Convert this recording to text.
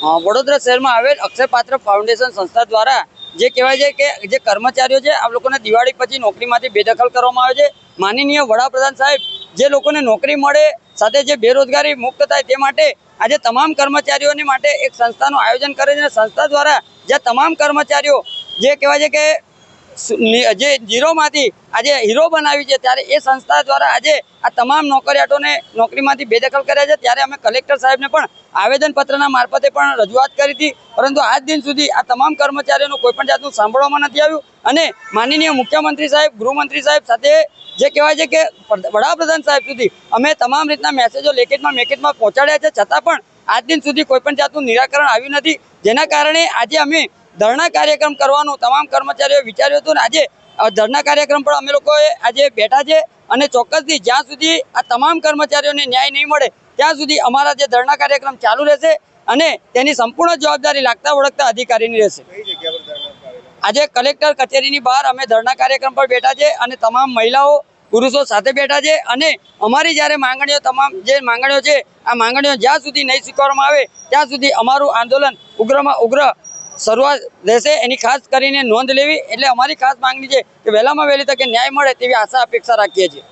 વડોદરા શહેરમાં આવેલ અક્ષયપાત્ર ફાઉન્ડેશન સંસ્થા દ્વારા જે કહેવાય છે કે જે કર્મચારીઓ છે આ લોકોને દિવાળી પછી નોકરીમાંથી બેદખલ કરવામાં આવે છે. માનનીય વડાપ્રધાન સાહેબ, જે લોકોને નોકરી મળે, સાથે જે બેરોજગારી મુક્ત થાય તે માટે આજે તમામ કર્મચારીઓને માટે એક સંસ્થાનું આયોજન કરે છે. સંસ્થા દ્વારા જે તમામ કર્મચારીઓ જે કહેવાય છે કે જે ઝીરોમાંથી આજે હીરો બનાવી છે, ત્યારે એ સંસ્થા દ્વારા આજે આ તમામ નોકરિયાતોને નોકરીમાંથી બેદખલ કર્યા છે. ત્યારે અમે કલેક્ટર સાહેબને પણ આવેદનપત્રના મારફતે પણ રજૂઆત કરી હતી. પરંતુ આજ દિન સુધી આ તમામ કર્મચારીઓનું કોઈપણ જાતનું સાંભળવામાં નથી આવ્યું. અને માનનીય મુખ્યમંત્રી સાહેબ, ગૃહમંત્રી સાહેબ સાથે જે કહેવાય છે કે વડાપ્રધાન સાહેબ સુધી અમે તમામ રીતના મેસેજો લેખિતમાં મેકેટમાં પહોંચાડ્યા છે. છતાં પણ આજ દિન સુધી કોઈપણ જાતનું નિરાકરણ આવ્યું નથી. જેના કારણે આજે અમે ધરણા કાર્યક્રમ કરવાનું તમામ કર્મચારીઓએ વિચાર્યું હતું ને આજે ધરણા કાર્યક્રમ પણ અમે લોકોએ આજે બેઠા છે અને ચોક્કસથી જ્યાં સુધી આ તમામ કર્મચારીઓને ન્યાય નહીં મળે ત્યાં સુધી અમારા જે ધરણા કાર્યક્રમ ચાલુ રહેશે અને તેની સંપૂર્ણ જવાબદારી લાગતા ઓળખતા અધિકારીની રહેશે. આજે કલેક્ટર કચેરીની બહાર અમે ધરણા કાર્યક્રમ પર બેઠા છે અને તમામ મહિલાઓ પુરુષો સાથે બેઠા છે અને અમારી જ્યારે માંગણીઓ તમામ જે માંગણીઓ છે આ માંગણીઓ જ્યાં સુધી નહીં સ્વીકારવામાં આવે ત્યાં સુધી અમારું આંદોલન ઉગ્રમાં ઉગ્ર શરૂઆત રહેશે. એની ખાસ કરીને નોંધ લેવી. એટલે અમારી ખાસ માંગણી છે કે વહેલામાં વહેલી તકે ન્યાય મળે તેવી આશા, અપેક્ષા રાખીએ છીએ.